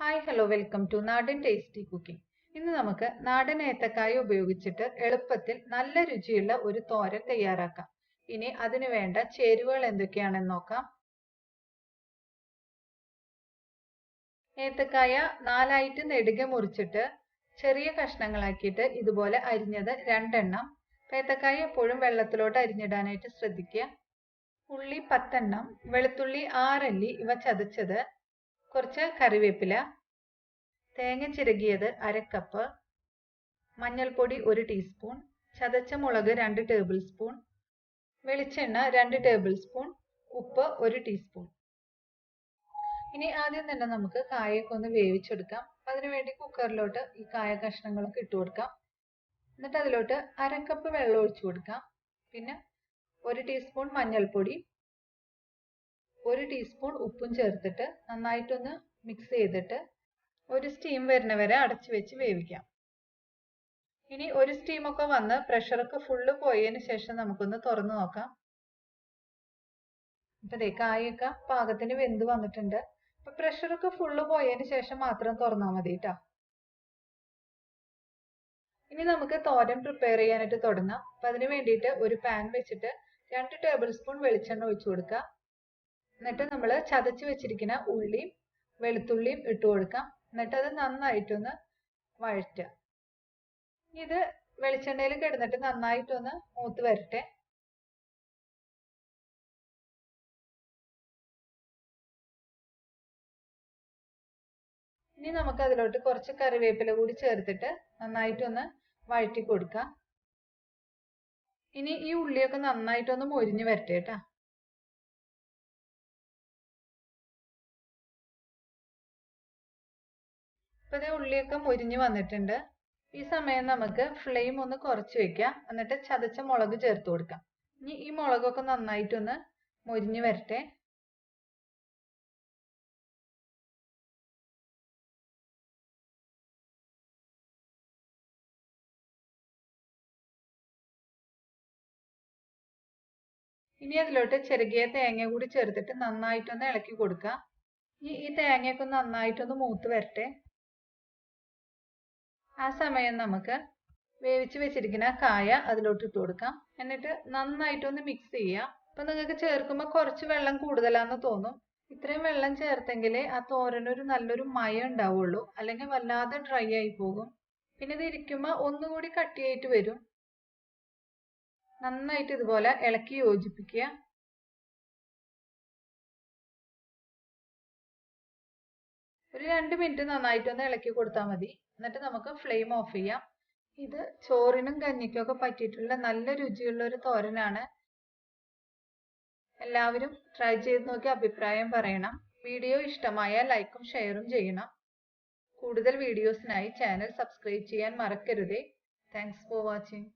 Hi hello welcome to Naadan tasty cooking ഇന്ന് നമുക്ക് നാടൻ ഏത്തക്കായ ഉപയോഗിച്ചിട്ട് എളുപ്പത്തിൽ നല്ല രുചിയുള്ള ഒരു തോരൻ തയ്യാറാക്കാം. ഇനി അതിനു വേണ്ട ചേരുവകൾ എന്തൊക്കെയാണെന്ന് നോക്കാം. ഏത്തക്കായ നാലായിട്ട് നെടുകെ മുറിച്ചിട്ട് ചെറിയ കഷ്ണങ്ങളാക്കിയിട്ട് ഇതുപോലെ അരിഞ്ഞത് രണ്ടെണ്ണം. ഏത്തക്കായ എപ്പോഴും വെള്ളത്തിലോട്ട് അരിഞ്ഞിടാനായിട്ട് ശ്രദ്ധിക്കുക. ഉള്ളി പത്തെണ്ണം വെളുത്തുള്ളി ആറല്ലി ഇവ ചതച്ചത് കുറച്ച് കറിവേപ്പില തേങ്ങ ചിരകിയത് അരക്കപ്പ് മഞ്ഞൾപ്പൊടി ഒരു ടീസ്പൂൺ ചതച്ച മുളക് രണ്ട് ടേബിൾ സ്പൂൺ വെളിച്ചെണ്ണ രണ്ട് ടേബിൾ സ്പൂൺ ഉപ്പ് ഒരു ടീസ്പൂൺ ഇനി ആദ്യം തന്നെ നമുക്ക് കായൊക്കെ ഒന്ന് വേവിച്ചെടുക്കാം. അതിനുവേണ്ടി കുക്കറിലോട്ട് ഈ കായ കഷ്ണങ്ങളൊക്കെ ഇട്ട് കൊടുക്കാം. എന്നിട്ട് അതിലോട്ട് അരക്കപ്പ് വെള്ളം ഒഴിച്ചു കൊടുക്കാം. പിന്നെ ഒരു ടീസ്പൂൺ മഞ്ഞൾപ്പൊടി ഒരു ടീസ്പൂൺ ഉപ്പും ചേർത്തിട്ട് നന്നായിട്ടൊന്ന് മിക്സ് ചെയ്തിട്ട് ഒരു സ്റ്റീം വരുന്ന വരെ അടച്ചു വെച്ച് വേവിക്കാം. ഇനി ഒരു സ്റ്റീമൊക്കെ വന്ന് പ്രഷറൊക്കെ ഫുള്ള് പോയതിന് ശേഷം നമുക്കൊന്ന് തുറന്നു നോക്കാം. ഇപ്പൊ ദേ കായൊക്കെ പാകത്തിന് വെന്ത് വന്നിട്ടുണ്ട്. അപ്പൊ പ്രഷറൊക്കെ ഫുള്ള് പോയതിന് ശേഷം മാത്രം തുറന്നാൽ മതി കേട്ടോ ഇനി നമുക്ക് തോരൻ പ്രിപ്പയർ ചെയ്യാനായിട്ട് തുടങ്ങാം. അപ്പൊ അതിന് വേണ്ടിയിട്ട് ഒരു പാൻ വെച്ചിട്ട് രണ്ട് ടേബിൾ സ്പൂൺ വെളിച്ചെണ്ണ ഒഴിച്ചു കൊടുക്കുക. എന്നിട്ട് നമ്മൾ ചതച്ച് വെച്ചിരിക്കുന്ന ഉള്ളിയും വെളുത്തുള്ളിയും ഇട്ട് കൊടുക്കാം. എന്നിട്ട് അത് നന്നായിട്ടൊന്ന് വഴറ്റുക. ഇത് വെളിച്ചെണ്ണയിൽ കിടന്നിട്ട് നന്നായിട്ടൊന്ന് മൂത്ത് വരട്ടെ. ഇനി നമുക്ക് അതിലോട്ട് കുറച്ച് കറിവേപ്പില കൂടി ചേർത്തിട്ട് നന്നായിട്ടൊന്ന് വഴറ്റി കൊടുക്കാം. ഇനി ഈ ഉള്ളിയൊക്കെ നന്നായിട്ടൊന്ന് മൊരിഞ്ഞ് വരട്ടെ കേട്ടോ. ഇത് ഉള്ളിയൊക്കെ മൊരിഞ്ഞ് വന്നിട്ടുണ്ട്. ഈ സമയം നമുക്ക് ഫ്ലെയിം ഒന്ന് കുറച്ച് വെക്കാം. എന്നിട്ട് ചതച്ച മുളക് ചേർത്ത് കൊടുക്കാം. ഇനി ഈ മുളകൊക്കെ നന്നായിട്ടൊന്ന് മൊരിഞ്ഞ് വരട്ടെ. ഇനി അതിലോട്ട് ചെറുകിയ തേങ്ങ കൂടി ചേർത്തിട്ട് നന്നായിട്ടൊന്ന് ഇളക്കി കൊടുക്കുക ഇനി ഈ തേങ്ങയൊക്കെ നന്നായിട്ടൊന്ന് മൂത്ത് വരട്ടെ. ആ സമയം നമുക്ക് വേവിച്ച് വെച്ചിരിക്കുന്ന കായ അതിലോട്ട് ഇട്ട് കൊടുക്കാം. എന്നിട്ട് നന്നായിട്ടൊന്ന് മിക്സ് ചെയ്യാം. അപ്പൊ നിങ്ങൾക്ക് ചേർക്കുമ്പോൾ കുറച്ച് വെള്ളം കൂടുതലാന്ന് തോന്നും. ഇത്രയും വെള്ളം ചേർത്തെങ്കിലേ ആ തോരനൊരു നല്ലൊരു മയം ഉണ്ടാവുള്ളൂ. അല്ലെങ്കിൽ വല്ലാതെ ഡ്രൈ ആയി പോകും. പിന്നെ ഇത് ഇരിക്കുമ്പോൾ ഒന്നുകൂടി കട്ടിയായിട്ട് വരും. നന്നായിട്ട് ഇതുപോലെ ഇളക്കി യോജിപ്പിക്കുക. ഒരു രണ്ട് മിനിറ്റ് നന്നായിട്ടൊന്ന് ഇളക്കി കൊടുത്താൽ മതി. എന്നിട്ട് നമുക്ക് ഫ്ലെയിം ഓഫ് ചെയ്യാം. ഇത് ചോറിനും കഞ്ഞിക്കും ഒക്കെ പറ്റിയിട്ടുള്ള നല്ല രുചിയുള്ള ഒരു തോരനാണ്. എല്ലാവരും ട്രൈ ചെയ്ത് നോക്കി അഭിപ്രായം പറയണം. വീഡിയോ ഇഷ്ടമായ ലൈക്കും ഷെയറും ചെയ്യണം. കൂടുതൽ വീഡിയോസിനായി ചാനൽ സബ്സ്ക്രൈബ് ചെയ്യാൻ മറക്കരുതേ. Thanks for watching